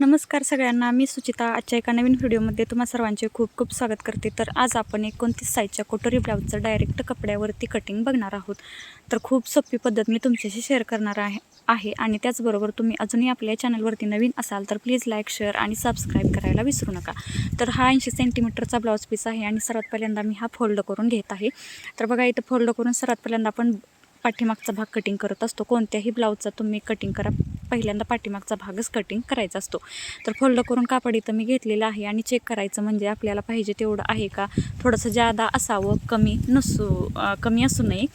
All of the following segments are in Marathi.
नमस्कार सगळ्यांना मी सुचिता. आजच्या एका नवीन व्हिडिओमध्ये तुम्हा सर्वांचे खूप खूप स्वागत करते. तर आज आपण एकोणतीस साईजच्या कोटोरी ब्लाऊजचं डायरेक्ट कपड्यावरती कटिंग बघणार आहोत. तर खूप सोपी पद्धत मी तुमच्याशी शेअर करणार आहे आहे आणि त्याचबरोबर तुम्ही अजूनही आपल्या चॅनलवरती नवीन असाल तर प्लीज लाईक शेअर आणि सबस्क्राईब करायला विसरू नका. तर हा ऐंशी सेंटीमीटरचा ब्लाऊज पीस आहे आणि सर्वात पहिल्यांदा मी हा फोल्ड करून घेत आहे. तर बघा इथं फोल्ड करून सर्वात पहिल्यांदा आपण पाठीमागचा भाग कटिंग करत असतो. कोणत्याही ब्लाऊजचा तुम्ही कटिंग करा. पहिल्यांदा पाठीमागचा भागच कटिंग करायचा असतो. तर फोल्ड करून कापड इथं मी घेतलेलं आहे आणि चेक करायचं म्हणजे आपल्याला पाहिजे तेवढं आहे का? थोडंसं जादा असावं कमी नसू कमी असू नये.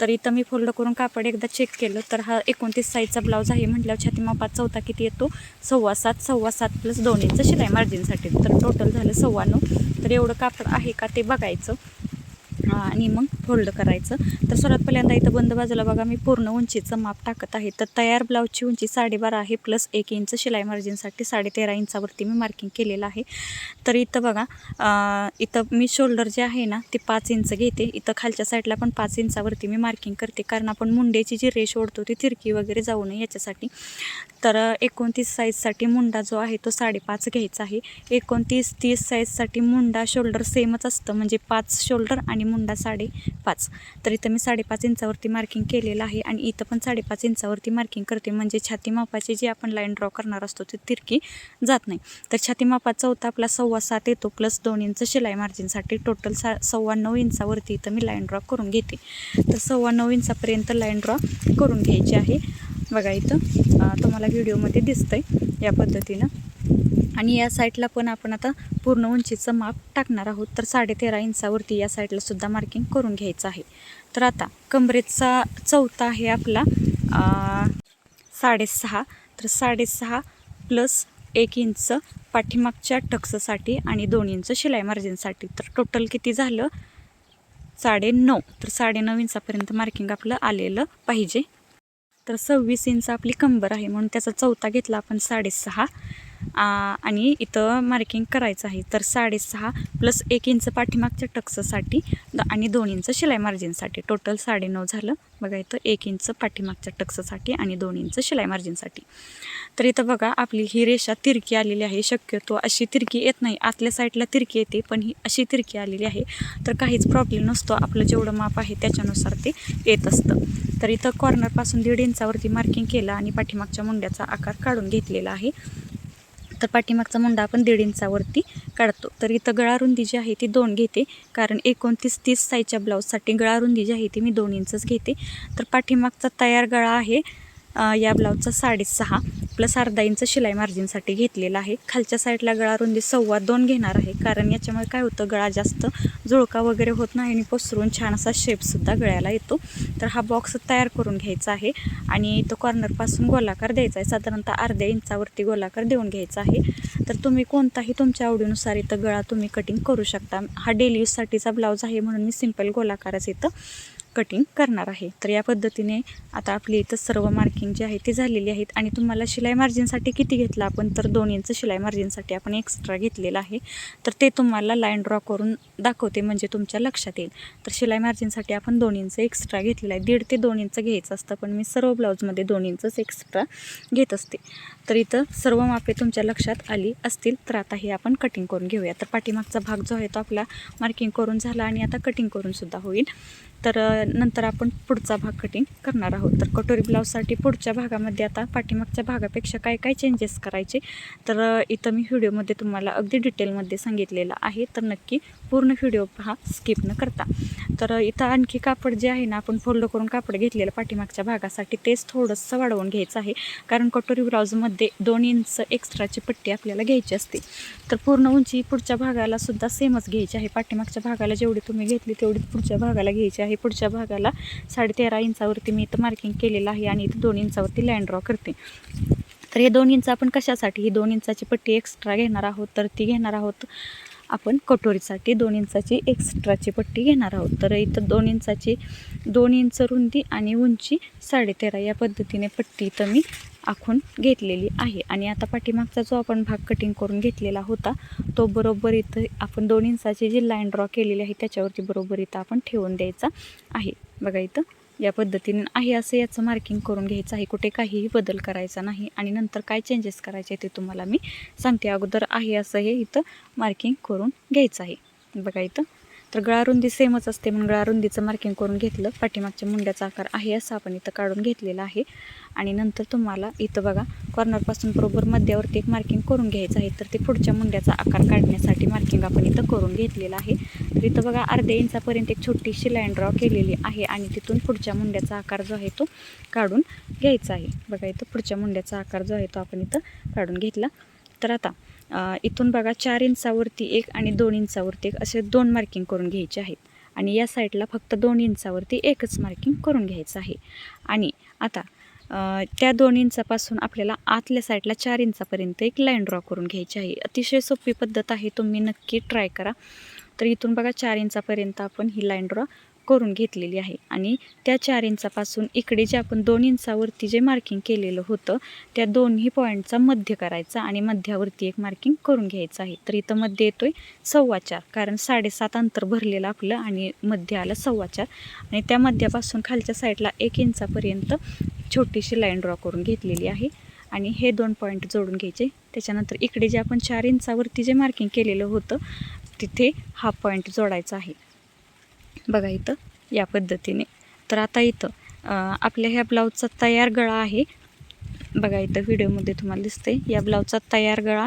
तर इथं मी फोल्ड करून कापड एकदा चेक केलं तर हा एकोणतीस साईजचा ब्लाऊज आहे म्हटल्यावर छाती मापात चौथा किती येतो? सव्वा सात सव्वा सात प्लस दोन इंच शिलाई मार्जिनसाठी तर टोटल झालं सव्वा नऊ तर एवढं कापड आहे का ते बघायचं. आणि मग फोल्ड करायचं. तर सर्वात पहिल्यांदा इथं बंद बाजूला बघा मी पूर्ण उंचीचं माप टाकत आहे. तर तयार ब्लाऊजची उंची साडेबारा आहे प्लस एक इंच शिलाई मार्जिनसाठी साडेतेरा इंचावरती मी मार्किंग केलेलं आहे. तर इथं बघा इथं मी शोल्डर जे आहे ना ते पाच इंच घेते. इथं खालच्या साईडला पण पाच इंचावरती मी मार्किंग करते. कारण आपण मुंडेची जी रेष ओढतो ती तिरकी वगैरे जाऊ नये याच्यासाठी. तर एकोणतीस साईजसाठी मुंडा जो आहे तो साडेपाच घ्यायचा आहे. एकोणतीस तीस साईजसाठी मुंडा शोल्डर सेमच असतं. म्हणजे पाच शोल्डर आणि मुंडा साडेपाच. तर इथं मी साडेपाच इंचावरती मार्किंग केलेलं आहे आणि इथं पण साडेपाच इंचावरती मार्किंग करते. म्हणजे छाती मापाची जी आपण लाईन ड्रॉ करणार असतो ती तिरकी जात नाही. तर छाती मापाचा चौथा आपला सव्वा सात येतो प्लस दोन इंच शिलाई मार्जिनसाठी टोटल सा सव्वा नऊ इंचावरती इथं मी लाईन ड्रॉ करून घेते. तर सव्वा नऊ इंचापर्यंत लाईन ड्रॉ करून घ्यायची आहे. बघा इथं तुम्हाला व्हिडिओमध्ये दिसतंय या पद्धतीनं. आणि या साईडला पण आपण आता पूर्ण उंचीचं माप टाकणार आहोत. तर साडेतेरा इंचावरती या साईडला सुद्धा मार्किंग करून घ्यायचं आहे. तर आता कमरेचा चौथा आहे आपला साडेसहा. तर साडेसहा प्लस एक इंच पाठीमागच्या टक्ससाठी आणि दोन इंच शिलाई मार्जिनसाठी. तर टोटल किती झालं? साडे नऊ तर साडे नऊ इंचापर्यंत मार्किंग आपलं आलेलं पाहिजे. तर सव्वीस इंच आपली कंबर आहे म्हणून त्याचा चौथा घेतला आपण साडेसहा. आणि इथं मार्किंग करायचं आहे. तर साडेसहा प्लस एक इंच पाठीमागच्या टक्ससाठी द- आणि दोन इंच शिलाई मार्जिनसाठी टोटल साडेनऊ झालं. बघा इथं एक इंच पाठीमागच्या टक्ससाठी आणि दोन इंच शिलाई मार्जिनसाठी तर इथं बघा आपली ही रेषा तिरकी आलेली आहे. शक्यतो अशी तिरकी येत नाही. आतल्या साईडला तिरकी येते पण ही अशी तिरकी आलेली आहे. तर काहीच प्रॉब्लेम नसतो. आपलं जेवढं माप आहे त्याच्यानुसार ते येत असतं. तर इथं कॉर्नरपासून दीड इंचावरती मार्किंग केलं आणि पाठीमागच्या मुंड्याचा आकार काढून घेतलेला आहे. तर पाठीमागचा मुंडा आपण दीड इंचावरती काढतो. तर इथं गळारुंदी जी आहे ती दोन घेते. कारण एकोणतीस तीस साईजच्या ब्लाऊजसाठी गळारुंदी जी आहे ती मी दोन इंचच घेते. तर पाठीमागचा तयार गळा आहे या ब्लाऊजचा साडेसहा प्लस अर्धा इंच शिलाई मार्जिनसाठी घेतलेला आहे. खालच्या साईडला गळारुंदी सव्वा दोन घेणार आहे. कारण याच्यामुळे काय होतं गळा जास्त जुळका वगैरे होत नाही आणि पसरून छान असा शेपसुद्धा गळ्याला येतो. तर हा बॉक्स तयार करून घ्यायचा आहे आणि तो कॉर्नरपासून गोलाकार द्यायचा आहे. साधारणतः अर्ध्या इंचावरती गोलाकार देऊन घ्यायचा आहे. तर तुम्ही कोणताही तुमच्या आवडीनुसार इथं गळा तुम्ही कटिंग करू शकता. हा डेली यूजसाठीचा ब्लाऊज आहे म्हणून मी सिंपल गोलाकारच इथं कटिंग करणार आहे. तर या पद्धतीने आता आपली इथं सर्व मार्किंग जी आहे ती झालेली आहेत. आणि तुम्हाला शिलाई मार्जिनसाठी किती घेतलं आपण? तर दोन इंच शिलाई मार्जिनसाठी आपण एक्स्ट्रा घेतलेलं आहे. तर ते तुम्हाला लाईन ड्रॉ करून दाखवते म्हणजे तुमच्या लक्षात येईल. तर शिलाई मार्जिनसाठी आपण दोन इंच एक्स्ट्रा घेतलेलं आहे. दीड ते दोन इंच घ्यायचं असतं पण मी सर्व ब्लाऊजमध्ये दोन इंचच एक्स्ट्रा घेत असते. तर इथं सर्व मापे तुमच्या लक्षात आली असतील तर आता हे आपण कटिंग करून घेऊया. तर पाठीमागचा भाग जो आहे तो आपला मार्किंग करून झाला आणि आता कटिंग करूनसुद्धा होईल. तर नंतर आपण पुढचा भाग कटिंग करणार आहोत. तर कटोरी ब्लाऊजसाठी पुढच्या भागामध्ये आता पाठीमागच्या भागापेक्षा काय काय चेंजेस करायचे? तर इथं मी व्हिडिओमध्ये तुम्हाला अगदी डिटेलमध्ये सांगितलेलं आहे. तर नक्की पूर्ण व्हिडिओ पहा स्किप न करता. तर इथं आणखी कापड जे आहे ना आपण फोल्ड करून कापड घेतलेलं पाठीमागच्या भागासाठी तेच थोडंसं वाढवून घ्यायचं आहे. कारण कटोरी ब्लाऊजमध्ये दोन इंच एक्स्ट्राची पट्टी आपल्याला घ्यायची असते. तर पूर्ण उंची पुढच्या भागाला सुद्धा सेमच घ्यायची आहे. पाठीमागच्या भागाला जेवढी तुम्ही घेतली तेवढी पुढच्या भागाला घ्यायची आहे. पुढच्या भागाला साडेतेरा इंचावरती मी इथं मार्किंग केलेलं आहे आणि इथं दोन इंचावरती लँड ड्रॉ करते. तर हे दोन इंच आपण कशासाठी ही दोन इंचाची पट्टी एक्स्ट्रा घेणार आहोत? तर ती घेणार आहोत आपण कटोरीसाठी दोन इंचाची एक्स्ट्राची पट्टी घेणार आहोत. तर इथं दोन इंचाची दोन इंच रुंदी आणि उंची साडेतेरा या पद्धतीने पट्टी इथं मी आखून घेतलेली आहे. आणि आता पाठीमागचा जो आपण भाग कटिंग करून घेतलेला होता तो बरोबर इथं आपण दोन इंचाची जी लाईन ड्रॉ केलेली आहे त्याच्यावरती बरोबर इथं आपण ठेवून द्यायचा आहे. बघा इथं या पद्धतीने आहे असं याचं मार्किंग करून घ्यायचं आहे. कुठे काहीही बदल करायचा नाही. आणि नंतर काय चेंजेस करायचे ते तुम्हाला मी सांगते. अगोदर आहे असं हे इथं मार्किंग करून घ्यायचं आहे. बघा इथं. तर गळारुंदी सेमच असते म्हणून गळारुंदीचं मार्किंग करून घेतलं. पाठीमागच्या मुंड्याचा आकार आहे असं आपण इथं काढून घेतलेला आहे. आणि नंतर तुम्हाला इथं बघा कॉर्नरपासून बरोबर मध्यावरती एक मार्किंग करून घ्यायचं आहे. तर ते पुढच्या मुंड्याचा आकार काढण्यासाठी मार्किंग आपण इथं करून घेतलेलं आहे. तर इथं बघा अर्ध्या इंचापर्यंत एक छोटीशी लाईन ड्रॉ केलेली आहे आणि तिथून पुढच्या मुंड्याचा आकार जो आहे तो काढून घ्यायचा आहे. बघा इथं पुढच्या मुंड्याचा आकार जो आहे तो आपण इथं काढून घेतला. तर आता इथून बघा चार इंचावरती एक आणि दोन इंचावरती एक असे दोन मार्किंग करून घ्यायचे आहेत. आणि या साईडला फक्त दोन इंचावरती एकच मार्किंग करून घ्यायचं आहे. आणि आता त्या दोन इंचापासून आपल्याला आतल्या साईडला चार इंचापर्यंत एक लाईन ड्रॉ करून घ्यायची आहे. अतिशय सोपी पद्धत आहे तुम्ही नक्की ट्राय करा. तर इथून बघा चार इंचापर्यंत आपण ही लाईन ड्रॉ करून घेतलेली आहे. आणि त्या चार इंचापासून इकडे जे आपण दोन इंचावरती जे मार्किंग केलेलं होतं त्या दोन्ही पॉईंटचा मध्य करायचा आणि मध्यावरती एक मार्किंग करून घ्यायचं आहे. तर इथं मध्य येतोय सव्वा चार कारण साडेसात अंतर भरलेलं आपलं आणि मध्य आलं सव्वा चार. आणि त्या मध्यापासून खालच्या साईडला एक इंचापर्यंत छोटीशी लाईन ड्रॉ करून घेतलेली आहे. आणि हे दोन पॉईंट जोडून घ्यायचे. त्याच्यानंतर इकडे जे आपण चार इंचावरती जे मार्किंग केलेलं होतं तिथे हा पॉईंट जोडायचा आहे. बघा इथं या पद्धतीने. तर आता इथं आपल्या ह्या ब्लाऊजचा तयार गळा आहे. बघा इथं व्हिडिओमध्ये तुम्हाला दिसतंय या ब्लाऊजचा तयार गळा.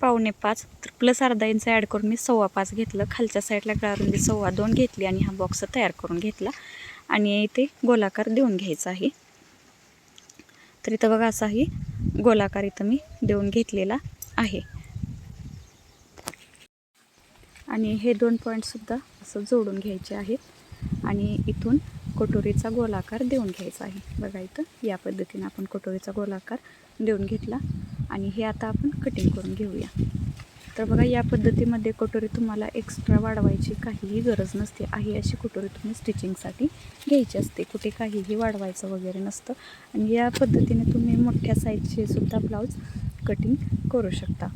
पावणे पाच तर प्लस अर्धा इंच ॲड करून मी सव्वा पाच घेतलं. खालच्या साईडला गळारुंदी सव्वा दोन घेतली आणि हा बॉक्स तयार करून घेतला. आणि इथे गोलाकार देऊन घ्यायचा आहे. तर इथं बघा असाही गोलाकार इथं मी देऊन घेतलेला आहे. आणि हे दोन पॉईंटसुद्धा असं जोडून घ्यायचे आहेत. आणि इथून कटोरीचा गोलाकार देऊन घ्यायचा आहे. बघा इथं या पद्धतीने आपण कटोरीचा गोलाकार देऊन घेतला. आणि हे आता आपण कटिंग करून घेऊया. तर बघा या पद्धतीमध्ये कटोरी तुम्हाला एक्स्ट्रा वाढवायची काहीही गरज नसते. आहे अशी कटोरी तुम्ही स्टिचिंगसाठी घ्यायची असते. कुठे काहीही वाढवायचं वगैरे नसतं. आणि या पद्धतीने तुम्ही मोठ्या साईजचे सुद्धा ब्लाऊज कटिंग करू शकता.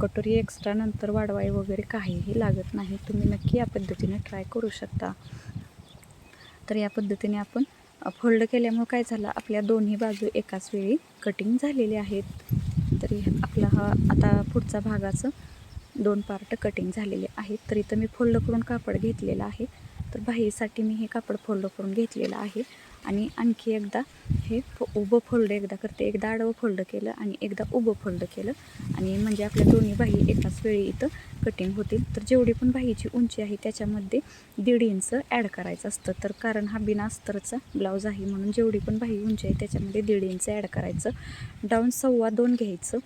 कटोरी एक्स्ट्रा नंतर वाढवाय वगैरे काहीही लागत नाही. तुम्ही नक्की या पद्धतीने ट्राय करू शकता. तर या पद्धतीने आपण फोल्ड केल्यामुळे काय झालं? आपल्या दोन्ही बाजू एकाच वेळी कटिंग झालेले आहेत. तरी आपला हा आता पुढचा भागाचं दोन पार्ट कटिंग झालेले आहेत. तर इथं मी फोल्ड करून कापड घेतलेलं आहे. तर बाहीसाठी मी हे कापड फोल्ड करून घेतलेलं आहे. आणि आणखी एकदा हे फो उभं फोल्ड एकदा करते. एकदा आडवं फोल्ड केलं आणि एकदा उभं फोल्ड केलं. आणि म्हणजे आपल्या दोन्ही बाही एकाच वेळी इथं कटिंग होतील. तर जेवढी पण बाहीची उंची आहे त्याच्यामध्ये दीड इंच ॲड करायचं असतं. तर कारण हा बिना अस्तरचा ब्लाऊज आहे म्हणून जेवढी पण बाही उंची आहे त्याच्यामध्ये दीड इंच ॲड करायचं. डाऊन सव्वा दोन घ्यायचं.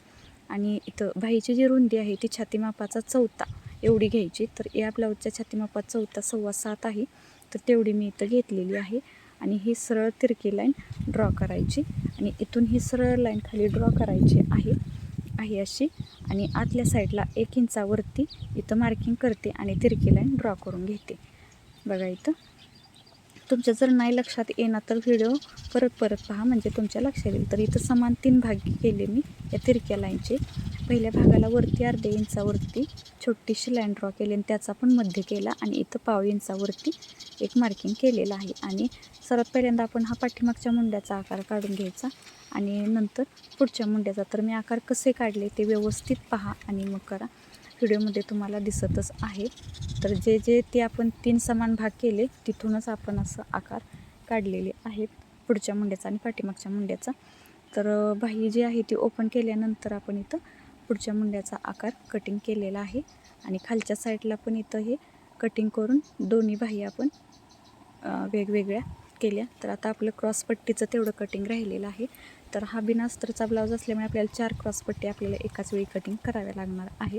आणि इथं बाहीची जी रुंदी आहे ती छाती मापाचा चौथा. एवढी घ्यायची. तर या ब्लाऊजच्या छातीमापात चौथा सव्वा सात आहे. तर तेवढी मी इथं घेतलेली आहे. आणि ही सरळ तिरकी लाईन ड्रॉ करायची. आणि इथून ही सरळ लाईन खाली ड्रॉ करायची आहे. आहे अशी. आणि आतल्या साईडला एक इंचावरती इथं मार्किंग करते आणि तिरकी लाईन ड्रॉ करून घेते. बघा इथं. तुमच्या जर नाही लक्षात येणार तर व्हिडिओ परत परत पहा. म्हणजे तुमच्या लक्षात येईल. तर इथं समान तीन भाग केले मी या तिरक्या लाईनचे. पहिल्या भागाला वरती अर्ध्या इंचावरती छोटीशी लाईन ड्रॉ केली आणि त्याचा पण मध्य केला आणि इथं पाव इंचावरती एक मार्किंग केलेलं आहे. आणि सर्वात पहिल्यांदा आपण हा पाठीमागच्या मुंड्याचा आकार काढून घ्यायचा आणि नंतर पुढच्या मुंड्याचा. तर मी आकार कसे काढले ते व्यवस्थित पहा आणि मग करा. व्हिडिओमध्ये तुम्हाला दिसतच आहे तर जे जे ते आपण तीन समान भाग केले तिथूनच आपण असं आकार काढलेले आहेत. पुढच्या मुंड्याचा आणि पाठीमागच्या मुंड्याचा. तर बाही जी आहे ती ओपन केल्यानंतर आपण इथं पुढच्या मुंड्याचा आकार कटिंग केलेला आहे. आणि खालच्या साईडला पण इथं हे कटिंग करून दोन्ही बाही आपण वेगवेगळ्या केल्या. तर आता आपलं क्रॉसपट्टीचं तेवढं कटिंग राहिलेलं आहे. तर हा बिनास्त्रचा ब्लाऊज असल्यामुळे आपल्याला चार क्रॉसपट्टी आपल्याला एकाच वेळी कटिंग कराव्या लागणार आहे.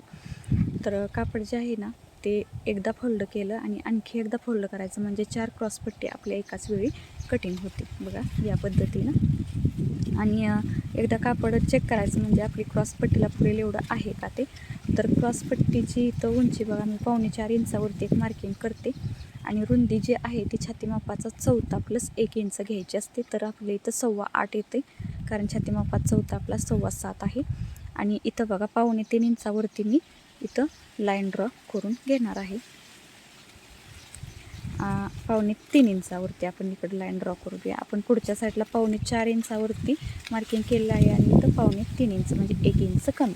तर कापड जे आहे ना ते एकदा फोल्ड केलं आणि आणखी एकदा फोल्ड करायचं म्हणजे चार क्रॉसपट्टी आपल्या एकाच वेळी कटिंग होते. बघा या पद्धतीनं. आणि एकदा कापड चेक करायचं म्हणजे आपली क्रॉसपट्टीला पुरेल एवढं आहे का ते? तर क्रॉसपट्टीची इथं उंची बघा मी पावणे चार इंचावरती एक मार्किंग करते. आणि रुंदी जी आहे ती छातीमापाचा चौथा प्लस एक इंच घ्यायची असते. तर आपल्या इथं सव्वा आठ येते. कारण छाती मापात चौथा आपला सव्वा सात आहे. आणि इथं बघा पावणे तीन इंचावरती मी इथं लाईन ड्रॉ करून घेणार आहे. पावणे तीन इंचावरती आपण इकडे लाईन ड्रॉ करूया. आपण पुढच्या साईडला पावणे चार इंचावरती मार्किंग केलेलं आहे आणि इथं पावणे तीन इंच म्हणजे एक इंच कमी.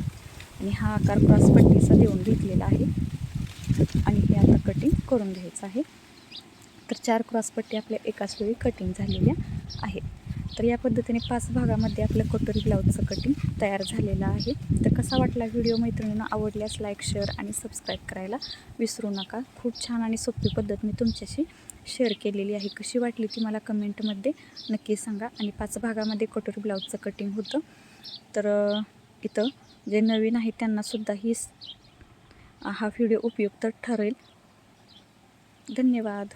आणि हा आकार क्रॉस पट्टीचा देऊन घेतलेला आहे. आणि हे आता कटिंग करून घ्यायचं आहे. तर चार क्रॉसपट्टी आपल्या एकाच वेळी कटिंग झालेल्या आहेत. तर या पद्धतीने पाच भागामध्ये आपलं कटोरी ब्लाऊजचं कटिंग तयार झालेलं आहे. तर कसा वाटला व्हिडिओ मैत्रिणींना आवडल्यास लाईक शेअर आणि सबस्क्राईब करायला विसरू नका. खूप छान आणि सोपी पद्धत मी तुमच्याशी शेअर केलेली आहे. कशी वाटली ती मला कमेंटमध्ये नक्की सांगा. आणि पाच भागामध्ये कटोरी ब्लाऊजचं कटिंग होतं. तर इथं जे नवीन आहे त्यांनासुद्धा ही हा व्हिडिओ उपयुक्त ठरेल. धन्यवाद.